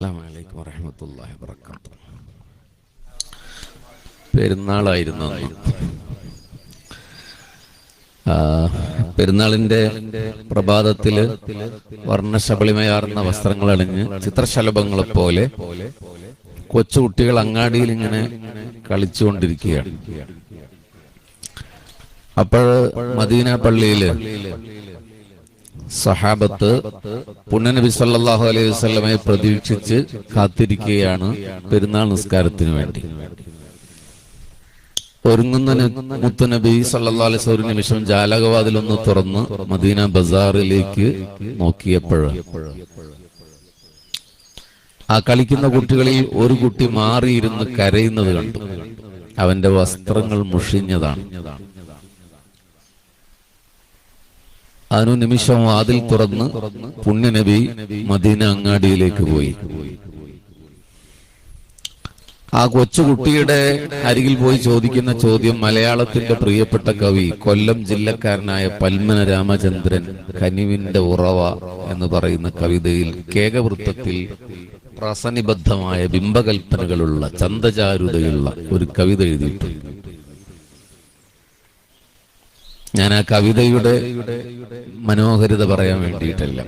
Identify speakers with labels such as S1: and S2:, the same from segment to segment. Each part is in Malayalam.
S1: അസ്സലാമലൈക്കും വറഹമത്തല്ലാഹി വബറകാതുഹു. പെരുന്നാളായിരുന്നു പെരുന്നാളിന്റെ പ്രഭാതത്തിൽ വർണശബളിമയാർന്ന വസ്ത്രങ്ങൾ അണിഞ്ഞ് ചിത്രശലഭങ്ങളെ പോലെ കൊച്ചുകുട്ടികൾ അങ്ങാടിയിൽ ഇങ്ങനെ കളിച്ചുകൊണ്ടിരിക്കുകയാണ്. അപ്പോൾ മദീന പള്ളിയിൽ സഹാബത്ത് പുണ്യനബി സല്ലാഹു അലൈഹി വസ്ലമെ പ്രതീക്ഷിച്ച് കാത്തിരിക്കുകയാണ് പെരുന്നാൾ നിസ്കാരത്തിന് വേണ്ടി. ഒരുങ്ങുന്ന മുത്തുനബി സല്ലാ അലൈഹി ഒരു നിമിഷം ജാലകവാതിലൊന്ന് തുറന്ന് മദീന ബസാറിലേക്ക് നോക്കിയപ്പോൾ ആ കളിക്കുന്ന കുട്ടികളിൽ ഒരു കുട്ടി മാറിയിരുന്ന് കരയുന്നത് കണ്ടു. അവന്റെ വസ്ത്രങ്ങൾ മുഷിഞ്ഞതാണ്. അതിനു നിമിഷം വാതിൽ തുറന്ന് പുണ്യനബി മദീന അങ്ങാടിയിലേക്ക് പോയി. ആ കൊച്ചുകുട്ടിയുടെ അരികിൽ പോയി ചോദിക്കുന്ന ചോദ്യം മലയാളത്തിന്റെ പ്രിയപ്പെട്ട കവി കൊല്ലം ജില്ലക്കാരനായ പൽമന രാമചന്ദ്രൻ കനിവിന്റെ ഉറവ എന്ന് പറയുന്ന കവിതയിൽ കേകവൃത്തത്തിൽ പ്രസനിബദ്ധമായ ബിംബകൽപ്പനകളുള്ള ചന്തചാരുതയുള്ള ഒരു കവിത എഴുതിയിട്ടുണ്ട്. ഞാൻ ആ കവിതയുടെ മനോഹരിത പറയാൻ വേണ്ടിയിട്ടല്ല.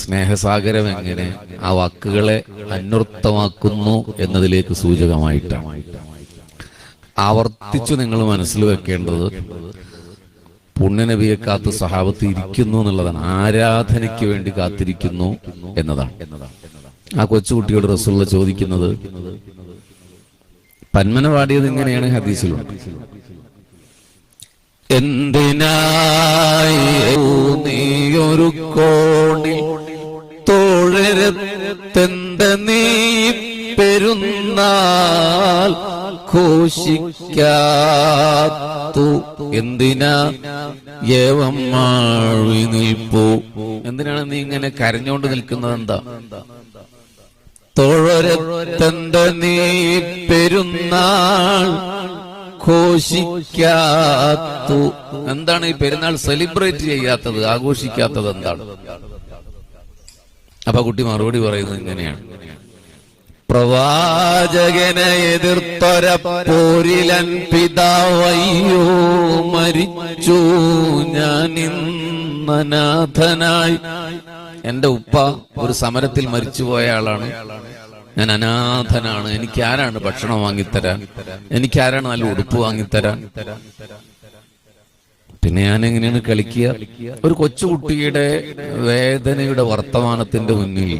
S1: സ്നേഹസാഗരം എങ്ങനെ ആ വാക്കുകളെ അന്വർത്ഥമാക്കുന്നു എന്നതിലേക്ക് സൂചകമായിട്ടാണ്. ആവർത്തിച്ചു നിങ്ങൾ മനസ്സിൽ വെക്കേണ്ടത് പുണ്യനബിയെ കാത്ത് സഹാബത്ത് ഇരിക്കുന്നു എന്നുള്ളതാണ്. ആരാധനയ്ക്ക് വേണ്ടി കാത്തിരിക്കുന്നു എന്നതാണ്. ആ കൊച്ചുകുട്ടിയോട് റസുള്ള ചോദിക്കുന്നത് പന്മന പാടിയത് ഇങ്ങനെയാണ് ഹദീസിലുണ്ട്. എന്തിനായി നീയൊരു കോണി തോഴരത്തെന്ത നീ പെരുന്നാൽ ഘോഷിക്കാത്തു? എന്തിനാ ഏവം മാഴി എന്തിനാണ് നീ ഇങ്ങനെ കരഞ്ഞോണ്ട് നിൽക്കുന്നത് എന്താ? തോഴരത്തെന്ത നീ പെരുന്നാൾ ഘോഷിക്കാത്തു എന്താണ് ഈ പെരുന്നാൾ സെലിബ്രേറ്റ് ചെയ്യാത്തത്? ആഘോഷിക്കാത്തത് എന്താണ്? അപ്പൊ കുട്ടി മറുപടി പറയുന്നത് ഇങ്ങനെയാണ്. പ്രവാചകനെ എതിർത്തൊര പോരിലൻ പിതാവയ്യോ മരിച്ചു. ഞാൻ ഇന്നനാഥനായി. എന്റെ ഉപ്പ ഒരു സമരത്തിൽ മരിച്ചുപോയ ആളാണ്. ഞാൻ അനാഥനാണ്. എനിക്ക് ആരാണ് ഭക്ഷണം വാങ്ങിത്തരാൻ? എനിക്ക് ആരാണ് നല്ല ഉടുപ്പ് വാങ്ങിത്തരാൻ? പിന്നെ ഞാൻ എങ്ങനെയാണ് കളിക്കുക? ഒരു കൊച്ചുകുട്ടിയുടെ വേദനയുടെ വർത്തമാനത്തിന്റെ മുന്നിൽ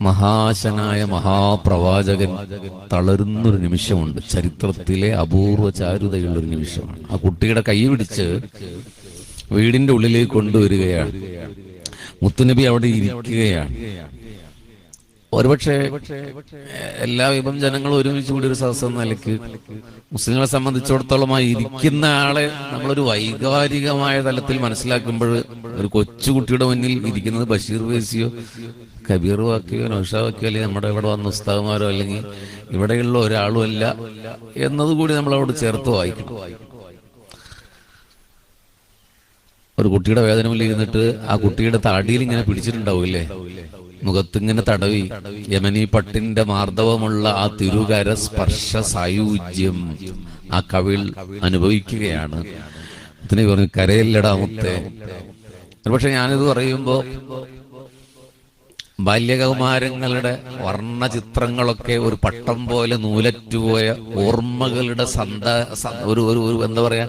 S1: മഹാശനായ മഹാപ്രവാചകൻ തളരുന്നൊരു നിമിഷമുണ്ട്. ചരിത്രത്തിലെ അപൂർവ ചാരുതയുള്ള ഒരു നിമിഷമാണ്. ആ കുട്ടിയുടെ കൈ പിടിച്ച് വീടിന്റെ ഉള്ളിലേക്ക് കൊണ്ടുവരികയാണ്. മുത്തുനബി അവിടെ ഇരിക്കുകയാണ്. ഒരുപക്ഷെ എല്ലാ വിഭം ജനങ്ങളും ഒരുമിച്ച് കൂടി ഒരു എന്ന നിലയ്ക്ക് മുസ്ലിങ്ങളെ സംബന്ധിച്ചിടത്തോളം ആ ഇരിക്കുന്ന ആളെ നമ്മളൊരു വൈകാരികമായ തലത്തിൽ മനസ്സിലാക്കുമ്പോൾ ഒരു കൊച്ചുകുട്ടിയുടെ മുന്നിൽ ഇരിക്കുന്നത് ബഷീർ വേസിയോ കബീർ വാക്കിയോ നൗഷാ വാക്കിയോ അല്ലെങ്കിൽ നമ്മുടെ ഇവിടെ വന്ന ഉസ്താവുമാരോ അല്ലെങ്കിൽ ഇവിടെയുള്ള ഒരാളും അല്ല എന്നതുകൂടി നമ്മൾ അവിടെ ചേർത്ത് വായിക്കും ഒരു കുട്ടിയുടെ വേദനയിൽ ഇരുന്നിട്ട് ആ കുട്ടിയുടെ താടിയിൽ ഇങ്ങനെ പിടിച്ചിട്ടുണ്ടാവില്ലേ? മുഖത്തിങ്ങനെ തടവി. യമനി പട്ടിന്റെ മാർദ്ദവമുള്ള ആ തിരുകര സ്പർശ സായുജ്യം ആ കവിൾ അനുഭവിക്കുകയാണ്. ഇതിനെ പറഞ്ഞു കരയില്ലടാമത്തെ പക്ഷെ ഞാനിത് പറയുമ്പോ ബാല്യകൗമാരങ്ങളുടെ വർണ ചിത്രങ്ങളൊക്കെ ഒരു പട്ടം പോലെ നൂലറ്റുപോയ ഓർമ്മകളുടെ സന്ത ഒരു ഒരു എന്താ പറയാ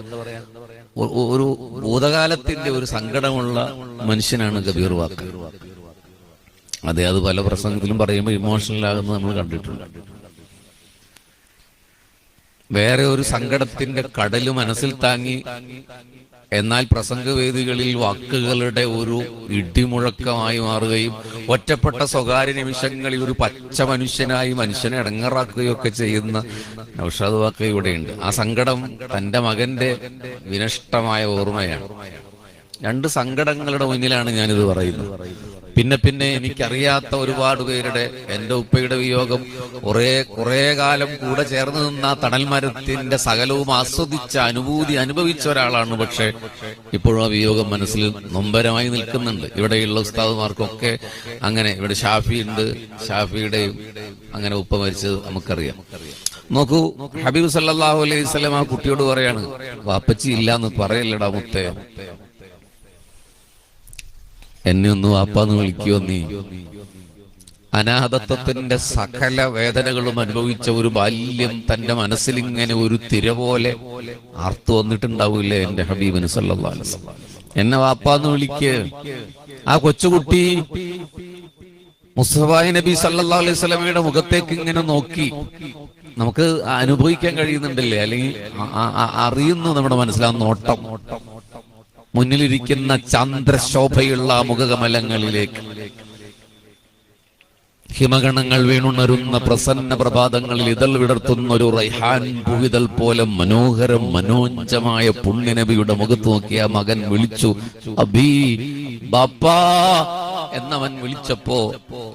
S1: ഒരു ഭൂതകാലത്തിന്റെ ഒരു സങ്കടമുള്ള മനുഷ്യനാണ് കബീർ വാക്ക് അതെ അത് പല പ്രസംഗത്തിലും പറയുമ്പോൾ ഇമോഷണൽ ആകുന്നത് നമ്മൾ കണ്ടിട്ടുണ്ട്. വേറെ ഒരു സങ്കടത്തിന്റെ കടൽ മനസ്സിൽ താങ്ങി എന്നാൽ പ്രസംഗവേദികളിൽ വാക്കുകളുടെ ഒരു ഇടിമുഴക്കമായി മാറുകയും ഒറ്റപ്പെട്ട സ്വകാര്യ നിമിഷങ്ങളിൽ ഒരു പച്ച മനുഷ്യനായി മനുഷ്യനെ ഇടങ്ങറാക്കുകയൊക്കെ ചെയ്യുന്ന ഔഷധ വാക്ക ഇവിടെയുണ്ട്. ആ സങ്കടം തന്റെ മകന്റെ വിനഷ്ടമായ ഓർമ്മയാണ്. രണ്ട് സങ്കടങ്ങളുടെ മുന്നിലാണ് ഞാനിത് പറയുന്നത്. പിന്നെ പിന്നെ എനിക്കറിയാത്ത ഒരുപാട് പേരുടെ എന്റെ ഉപ്പയുടെ വിയോഗം. കുറേ കുറേ കാലം കൂടെ ചേർന്ന് നിന്ന തണൽ മരത്തിന്റെ സകലവും ആസ്വദിച്ച അനുഭൂതി അനുഭവിച്ച ഒരാളാണ് പക്ഷെ ഇപ്പോഴും ആ വിയോഗം മനസ്സിൽ നൊമ്പരമായി നിൽക്കുന്നുണ്ട്. ഇവിടെയുള്ള ഉസ്താദുമാർക്കൊക്കെ അങ്ങനെ ഇവിടെ ഷാഫി ഉണ്ട് ഷാഫിയുടെയും അങ്ങനെ ഉപ്പ മരിച്ചത് നമുക്കറിയാം. നോക്കൂ ഹബീബ് സല്ലാഹു അലൈഹി വസല്ലം ആ കുട്ടിയോട് പറയാണ് വാപ്പച്ചി ഇല്ലാന്ന് പറയല്ലടാ മുത്തേ. എന്നെ ഒന്ന് വാപ്പാന്ന് വിളിക്കുവോ നീ? അനാഥത്വത്തിന്റെ സകല വേദനകളും അനുഭവിച്ച ഒരു ബാല്യം തന്റെ മനസ്സിൽ ഇങ്ങനെ ഒരു തിര പോലെ ആർത്തു വന്നിട്ടുണ്ടാവൂലേ എന്റെ ഹബീബിന് വസല്ലം? എന്നെ വാപ്പാന്ന് വിളിക്ക്. ആ കൊച്ചുകുട്ടി മുസ്തഫായി നബി സല്ലാ അലൈഹി വസല്ലമയുടെ മുഖത്തേക്ക് ഇങ്ങനെ നോക്കി. നമുക്ക് അനുഭവിക്കാൻ കഴിയുന്നുണ്ടല്ലേ? അല്ലെങ്കിൽ അറിയുന്നു നമ്മുടെ മനസ്സിലാ നോട്ടം. മുന്നിലിരിക്കുന്ന ചന്ദ്രശോഭയുള്ള മുഖകമലങ്ങളിലേക്ക്. ഹിമഗണങ്ങൾ വീണുണരുന്ന പ്രസന്ന പ്രഭാതങ്ങളിൽ ഇതൾ വിടർത്തുന്ന ഒരു റൈഹാൻ പുവിതൽ പോലെ മനോഹരം മനോജ്ജമായ പുണ്യനബിയുടെ മുഖത്ത് നോക്കിയ മകൻ വിളിച്ചു അബി ബാപ്പാ എന്നവൻ വിളിച്ചപ്പോ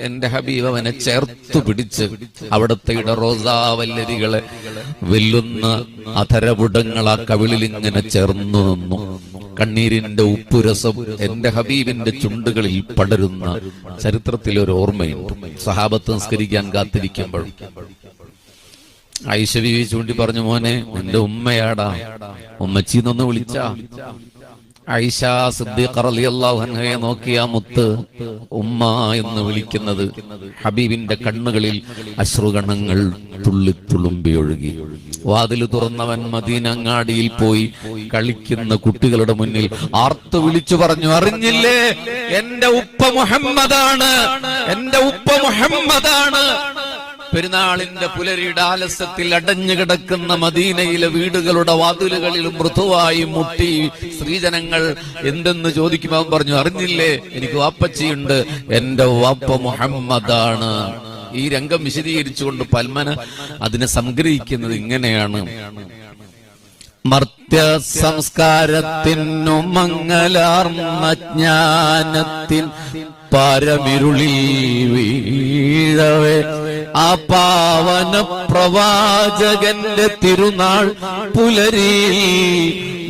S1: എന്റെ ഹബീബ് അവനെ ചേർത്തു പിടിച്ച് അവിടുത്തെ ഇടറോസാവല്ലരികളെ വെല്ലുന്ന അധരപുടങ്ങൾ ആ കവിളിൽ ഇങ്ങനെ ചേർന്നു നിന്നു. കണ്ണീരിന്റെ ഉപ്പുരസം എന്റെ ഹബീബിന്റെ ചുണ്ടുകളിൽ പടരുന്ന ചരിത്രത്തിൽ ഒരു ഓർമ്മയുണ്ട്. സഹാബത്ത് സംസ്കരിക്കാൻ കാത്തിരിക്കുമ്പോൾ ഐശ്വര്യ ചൂണ്ടി പറഞ്ഞു മോനെ നിന്റെ ഉമ്മയാടാ. ഉമ്മച്ചീന്നൊന്ന് വിളിച്ച. അൻഹയെ നോക്കിയ ഉമ്മ എന്ന് വിളിക്കുന്നത്. ഹബീബിന്റെ കണ്ണുകളിൽ അശ്രുഗണങ്ങൾ തുള്ളി തുളുമ്പി ഒഴുകി. വാതിൽ തുറന്നവൻ മദീനങ്ങാടിയിൽ പോയി കളിക്കുന്ന കുട്ടികളുടെ മുന്നിൽ ആർത്തു വിളിച്ചു പറഞ്ഞു അറിഞ്ഞില്ലേ? എന്റെ ഉപ്പ മുഹമ്മദാണ്. എന്റെ ഉപ്പ മുഹമ്മദാണ്. പെരുന്നാളിന്റെ അടഞ്ഞുകിടക്കുന്ന അടഞ്ഞു കിടക്കുന്ന മദീനയിലെ വീടുകളുടെ വാതിലുകളിൽ മൃദുവായി മുട്ടി സ്ത്രീജനങ്ങൾ എന്തെന്ന് ചോദിക്കുമ്പോൾ പറഞ്ഞു അറിഞ്ഞില്ലേ? എനിക്ക് വാപ്പച്ചിയുണ്ട്. എന്റെ വാപ്പ മുഹമ്മദാണ്. ഈ രംഗം വിശദീകരിച്ചുകൊണ്ട് പൽമന അതിനെ സംഗ്രഹിക്കുന്നത് ഇങ്ങനെയാണ്. മർത്യ സംസ്കാരത്തിനു മംഗലാർമ്മ ജ്ഞാനത്തിൻ പരമിരുളിൽ വീഴവേ. ആ പാവന പ്രവാചകന്റെ തിരുനാൾ പുലരി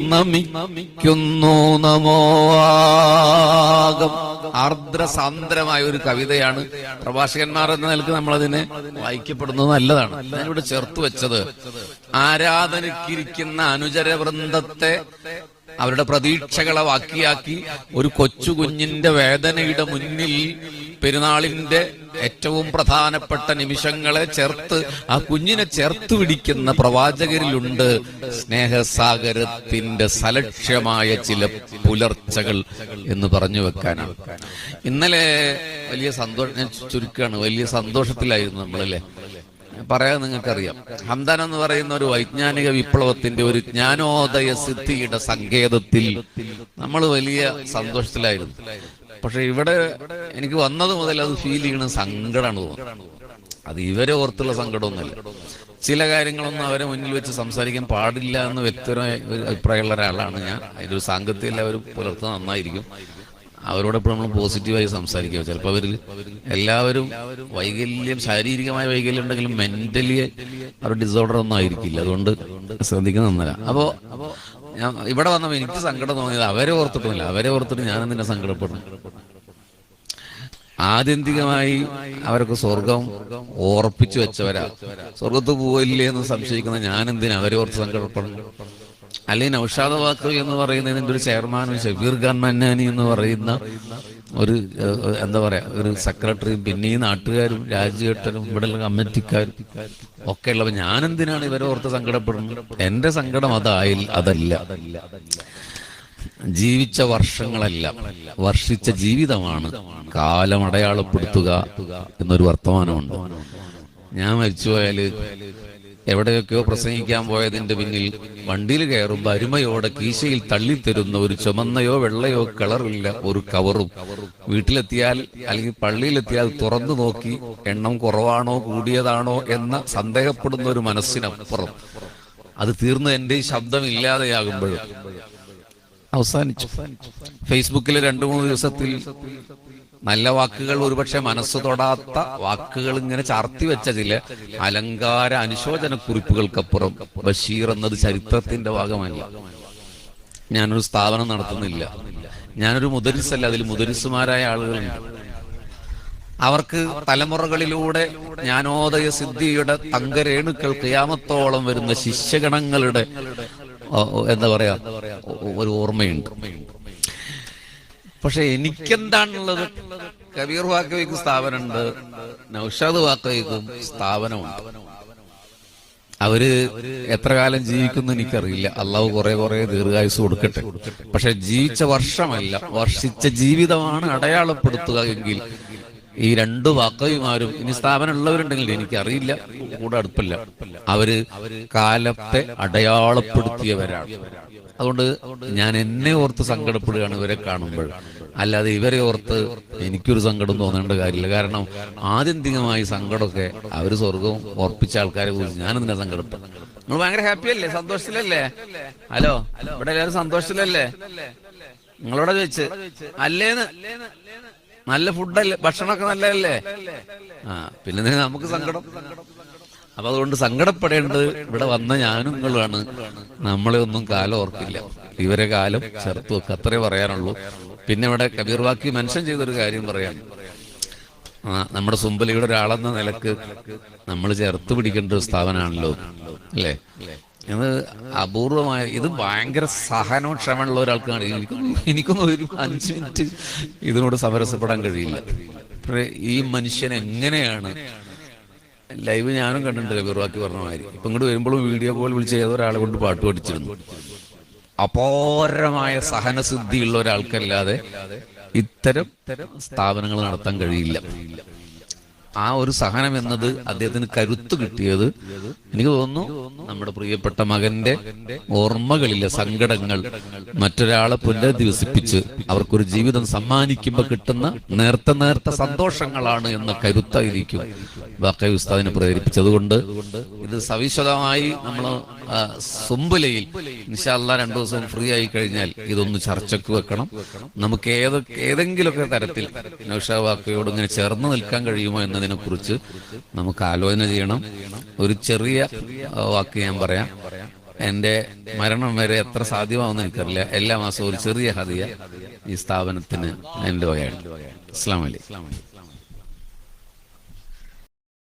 S1: നമിക്കുന്നു നമോ നമോവാകം ആർദ്രസാന്ദ്രമായ ഒരു കവിതയാണ് പ്രഭാഷകന്മാർ എന്ന നിലയ്ക്ക് നമ്മൾ അതിനെ വായിക്കപ്പെടുന്നത് നല്ലതാണ്. ഞാനിവിടെ ചേർത്ത് വെച്ചത്. ആരാധനക്കിരിക്കുന്ന അനുചര വൃന്ദത്തെ അവരുടെ പ്രതീക്ഷകളെ വാക്കിയാക്കി ഒരു കൊച്ചു കുഞ്ഞിന്റെ വേദനയുടെ മുന്നിൽ പെരുന്നാളിന്റെ ഏറ്റവും പ്രധാനപ്പെട്ട നിമിഷങ്ങളെ ചേർത്ത് ആ കുഞ്ഞിനെ ചേർത്ത് പിടിക്കുന്ന പ്രവാചകരിലുണ്ട് സ്നേഹസാഗരത്തിന്റെ സലക്ഷ്യമായ ചില പുലർച്ചകൾ എന്ന് പറഞ്ഞു വെക്കാനാണ്. ഇന്നലെ വലിയ സന്തോഷം ഞാൻ ചുരുക്കാണ് വലിയ സന്തോഷത്തിലായിരുന്നു നമ്മളല്ലേ? പറയാൻ നിങ്ങൾക്കറിയാം. ഹംദാൻ എന്ന് പറയുന്ന ഒരു വൈജ്ഞാനിക വിപ്ലവത്തിന്റെ ഒരു ജ്ഞാനോദയ സിദ്ധിയുടെ സങ്കേതത്തിൽ നമ്മൾ വലിയ സന്തോഷത്തിലായിരുന്നു. പക്ഷെ ഇവിടെ എനിക്ക് വന്നത് മുതൽ അത് ഫീൽ ചെയ്യണ സങ്കടമാണ് തോന്നുന്നത്. അത് ഇവരെ ഓർത്തുള്ള സങ്കടമൊന്നുമല്ല. ചില കാര്യങ്ങളൊന്നും അവരെ മുന്നിൽ വെച്ച് സംസാരിക്കാൻ പാടില്ല എന്ന് വ്യക്തമായ ഒരു അഭിപ്രായമുള്ള ഒരാളാണ് ഞാൻ. അതിലൊരു സാങ്കത്യം എല്ലാവരും പുലർത്തുന്നത് നന്നായിരിക്കും. അവരോട് എപ്പോഴും നമ്മൾ പോസിറ്റീവായി സംസാരിക്കുക ചിലപ്പോൾ അവരിൽ എല്ലാവരും വൈകല്യം ശാരീരികമായ വൈകല്യം ഉണ്ടെങ്കിലും മെന്റലി അവർ ഡിസോർഡർ ഒന്നും ആയിരിക്കില്ല. അതുകൊണ്ട് ശ്രദ്ധിക്കുന്നത് നന്നല്ല അപ്പോ ഞാൻ ഇവിടെ വന്നപ്പോൾ എനിക്ക് സങ്കടം തോന്നിയത് അവരെ ഓർത്തിട്ടില്ല അവരെ ഓർത്തിട്ട് ഞാൻ എന്തിനാ സങ്കടപ്പെടുന്നു ആത്യന്തികമായി അവർക്ക് സ്വർഗം ഓർപ്പിച്ചു വെച്ചവരാ. സ്വർഗത്ത് പോയില്ലേ എന്ന് സംശയിക്കുന്ന ഞാൻ എന്തിനാ അവരെ ഓർത്ത് സങ്കടപ്പെടുന്നു അല്ലെങ്കിൽ നൌഷാദ് വാക്കു എന്ന് പറയുന്നതിന്റെ ഒരു ചെയർമാനും ഷബീർ ഖാൻ മന്നാനി എന്ന് പറയുന്ന ഒരു എന്താ പറയാ ഒരു സെക്രട്ടറിയും പിന്നെ ഈ നാട്ടുകാരും രാജ്യഘട്ടനും ഇവിടെയുള്ള കമ്മിറ്റിക്കാരും ഒക്കെ ഉള്ളവ ഞാൻ എന്തിനാണ് ഇവരെ ഓർത്ത് സങ്കടപ്പെടുന്നത്? എന്റെ സങ്കടം അതായി അതല്ല. ജീവിച്ച വർഷങ്ങളല്ല വർഷിച്ച ജീവിതമാണ് കാലം അടയാളപ്പെടുത്തുക എന്നൊരു വർത്തമാനമുണ്ട്. ഞാൻ മരിച്ചുപോയാൽ എവിടെയൊക്കെയോ പ്രസംഗിക്കാൻ പോയതിന്റെ പിന്നിൽ വണ്ടിയിൽ കയറുമ്പോൾ അരുമയോടെ കീശയിൽ തള്ളിത്തരുന്ന ഒരു ചുമന്നയോ വെള്ളയോ കളറില്ല ഒരു കവറും. വീട്ടിലെത്തിയാൽ അല്ലെങ്കിൽ പള്ളിയിലെത്തിയാൽ തുറന്നു നോക്കി എണ്ണം കുറവാണോ കൂടിയതാണോ എന്ന സന്ദേഹപ്പെടുന്ന ഒരു മനസ്സിനപ്പുറം. അത് തീർന്ന് എന്റെ ഈ ശബ്ദം ഇല്ലാതെയാകുമ്പോഴും അവസാനിച്ചു. ഫേസ്ബുക്കിലെ രണ്ടു മൂന്ന് ദിവസത്തിൽ നല്ല വാക്കുകൾ ഒരുപക്ഷെ മനസ്സ് തൊടാത്ത വാക്കുകൾ ഇങ്ങനെ ചാർത്തി വെച്ച അലങ്കാര അനുശോചന കുറിപ്പുകൾക്കപ്പുറം ബഷീർ എന്നത് ചരിത്രത്തിന്റെ ഭാഗമല്ല. ഞാനൊരു സ്ഥാപനം നടത്തുന്നില്ല. ഞാനൊരു മുദരിസല്ല അതിൽ മുദരിസുമാരായ ആളുകളുണ്ട്. അവർക്ക് തലമുറകളിലൂടെ ജ്ഞാനോദയ സിദ്ധിയുടെ തങ്കരേണുക്കൾ ക്യാമത്തോളം വരുന്ന ശിഷ്യഗണങ്ങളുടെ എന്താ പറയാ ഒരു ഓർമ്മയുണ്ട്. പക്ഷെ എനിക്കെന്താണുള്ളത്? കബീർ വാക്കവയ്ക്ക് സ്ഥാപനമുണ്ട്. നൌഷാദ് വാക്കവയ്ക്കും സ്ഥാപനമുണ്ട്. അവർ എത്ര കാലം ജീവിക്കുന്നു എനിക്കറിയില്ല. അള്ളാഹു കുറെ കുറെ ദീർഘായുസ് കൊടുക്കട്ടെ. പക്ഷെ ജീവിച്ച വർഷമല്ല. വർഷിച്ച ജീവിതമാണ് അടയാളപ്പെടുത്തുക എങ്കിൽ ഈ രണ്ട് വാക്കവിമാരും ഇനി സ്ഥാപനം ഉള്ളവരുണ്ടെങ്കിൽ എനിക്കറിയില്ല. കൂടെ അടുപ്പില്ല. അവർ കാലത്തെ അടയാളപ്പെടുത്തിയവരാണ്. അതുകൊണ്ട് ഞാൻ എന്നെ ഓർത്ത് സങ്കടപ്പെടുകയാണ് ഇവരെ കാണുമ്പോൾ. അല്ലാതെ ഇവരെ ഓർത്ത് എനിക്കൊരു സങ്കടം തോന്നേണ്ട കാര്യമില്ല. കാരണം ആത്യന്തികമായി സങ്കടമൊക്കെ അവർ സ്വർഗവും ഓർപ്പിച്ച ആൾക്കാരെ കുറിച്ച് ഞാനെന്തിനാ സങ്കടപ്പെട്ടു നിങ്ങൾ ഭയങ്കര ഹാപ്പി അല്ലേ? സന്തോഷത്തിലല്ലേ? ഹലോ? ഇവിടെ എല്ലാവരും സന്തോഷത്തിലല്ലേ? നിങ്ങളോട് ചോദിച്ച്. അല്ലേന്ന്? നല്ല ഫുഡല്ലേ? ഭക്ഷണമൊക്കെ നല്ലതല്ലേ? ആ പിന്നെ നമുക്ക് സങ്കടം? അപ്പൊ അതുകൊണ്ട് സങ്കടപ്പെടേണ്ടത് ഇവിടെ വന്ന ഞാനും നിങ്ങളുമാണ്. നമ്മളെ ഒന്നും കാലം ഓർക്കില്ല. ഇവരെ കാലം ചേർത്ത് വെക്കുക അത്രേ പറയാനുള്ളൂ. പിന്നെ ഇവിടെ കബീർ വാക്കി മെൻഷൻ ചെയ്തൊരു കാര്യം പറയാം. നമ്മുടെ സുമ്പലിയുടെ ഒരാളെന്ന നിലയ്ക്ക് നമ്മൾ ചേർത്ത് പിടിക്കേണ്ട ഒരു സ്ഥാപനമാണല്ലോ അല്ലേ? ഇത് അപൂർവമായ ഇത് ഭയങ്കര സഹനവും ക്ഷമയുള്ള ഒരാൾക്കാണ് എനിക്കൊന്നും ഒരു അഞ്ച് മിനിറ്റ് ഇതിനോട് സമരസപ്പെടാൻ കഴിയില്ല. ഈ മനുഷ്യൻ എങ്ങനെയാണ്? ലൈവ് ഞാനും കണ്ടിട്ടുണ്ട് കബീർവാക്കി പറഞ്ഞ മാതിരി. ഇപ്പൊ ഇങ്ങോട്ട് വരുമ്പോഴും വീഡിയോ കോൾ വിളിച്ച് ഏതോ ഒരാളെ കൊണ്ട് പാട്ട് പഠിച്ചിരുന്നു. അപാരമായ സഹനസിദ്ധിയുള്ള ഒരാൾക്കല്ലാതെ ഇത്തരം സ്ഥാപനങ്ങൾ നടത്താൻ കഴിയില്ല. ആ ഒരു സഹനം എന്നത് അദ്ദേഹത്തിന് കരുത്ത് കിട്ടിയത് എനിക്ക് തോന്നുന്നു നമ്മുടെ പ്രിയപ്പെട്ട മകന്റെ ഓർമ്മകളിലെ സങ്കടങ്ങൾ മറ്റൊരാളെ പുനരധിവസിപ്പിച്ച് അവർക്കൊരു ജീവിതം സമ്മാനിക്കുമ്പോൾ കിട്ടുന്ന നേർത്ത നേർത്ത സന്തോഷങ്ങളാണ് എന്ന കരുത്തായിരിക്കും ബാക്കി ഉസ്താദിനെ പ്രേരിപ്പിച്ചതുകൊണ്ട്. ഇത് സവിശദമായി നമ്മൾ സുമ്പലയിൽ നിശാല്ല രണ്ടു ദിവസം ഫ്രീ ആയി കഴിഞ്ഞാൽ ഇതൊന്ന് ചർച്ചയ്ക്ക് വെക്കണം. നമുക്ക് ഏത് ഏതെങ്കിലുമൊക്കെ തരത്തിൽ നൗഷാ വാക്കയോട് ഇങ്ങനെ ചേർന്ന് നിൽക്കാൻ കഴിയുമോ എന്നതിനെ കുറിച്ച് നമുക്ക് ആലോചന ചെയ്യണം. ഒരു ചെറിയ ആ, വാക്ക് ഞാൻ പറയാം. എന്റെ മരണം വരെ എത്ര സാധ്യമാവുമെന്ന് എനിക്കറിയില്ല. എല്ലാ മാസവും ഒരു ചെറിയ ഹതിയ ഈ സ്ഥാപനത്തിന് എന്റെ വകയാണ്. അസ്ലാം വലൈക്കും